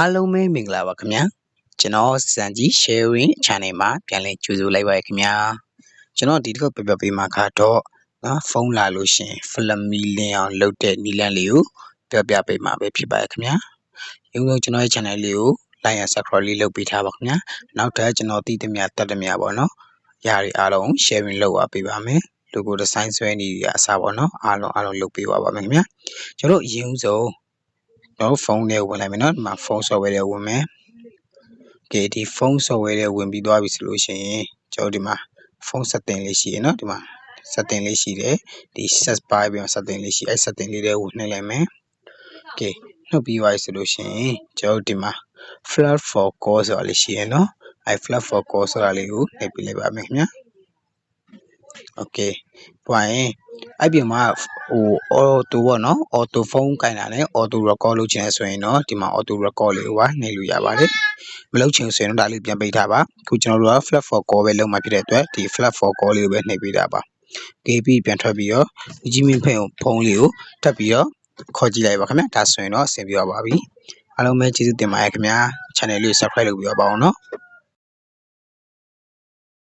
အားလုံးပဲမင်္ဂလာပါခင်ဗျာကျွန်တော်စံကြီး sharing channel မှာပြန်လည်ကြိုဆိုလိုက်ပါရခင်ဗျာကျွန်တော်ဒီတစ်ခေါက်ပြပြပေးမှာကတော့နော်ဖုန်းလာလို့ရှရင် Flammy လင်းအောင်လုပ်တဲ့နီလန်းလေးကိုပြပြပေးမှာပဲဖြစ်ပါရခင်ဗျာရုံးလုံးကျွန်တော်ရဲ့ channel လေးကို like and subscribe လေးလုပ်ပေးထားပါခင်ဗျာနောက်ထပ်ကျွန်တော်တည်သမျှတတ်သမျှပေါ့နော်ຢာတွေအားလုံး sharing လုပ်ပါပေးပါမယ် logo design ဆွဲနေရအစားပေါ့နော်အားလုံးအားလုံးလုပ်ပေးပါပါမယ်ခင်ဗျာကျွန်တော်အရင်ဆုံးကျွ နော်ဖုန်းထဲဝင်လိုက်မယ်နော်ဒီမှာဖုန်း software ထဲဝင်မယ်ကဲဒီဖုန်း software ထဲဝင်ပြီးသွားပြီဆိုလို့ရှိရင်ကျွန်တော်ဒီမှာဖုန်း setting လေးရှိရယ်နော်ဒီမှာ setting လေးရှိတယ်ဒီ search bar ပြီးတော့ setting လေးရှိအဲ setting လေးထဲဝင်နှိပ်လိုက်မယ်ကဲနှုတ်ပြီးသွားပြီဆိုလို့ရှိရင်ကျွန်တော်ဒီမှာ flat for call ဆိုတာလေးရှိရယ်နော်အဲ flat for call ဆိုတာလေးကိုနှိပ်ပြလိုက်ပါမယ်ခင်ဗျာ okay ပွားရင် အဲ့ဒီမှာဟို auto ပေါ့နော် auto phone ကင်တာနဲ့ auto record လုပ်ချင်တယ်ဆိုရင်တော့ဒီမှာ auto record လေးကိုပါနှိပ်လို့ရပါတယ်မလုပ်ချင်ဆိုရင်တော့ဒါလေးပြန်ပိတ်ထားပါခုကျွန်တော်တို့က flat for call ပဲလုပ်မှာဖြစ်တဲ့အတွက်ဒီ flat for call လေးကိုပဲနှိပ်ပေးတာပါကေးပြီးပြန်ထွက်ပြီးတော့ဒီကြီးမင်းဖုန်းဖုန်းလေးကိုတက်ပြီးတော့ခေါ်ကြည့်လိုက်ပါခင်ဗျာဒါဆိုရင်တော့အဆင်ပြေပါပြီအားလုံးပဲကျေးဇူးတင်ပါတယ်ခင်ဗျာ channel လေးကို subscribe လုပ်ပြီးတော့ပါအောင်နော်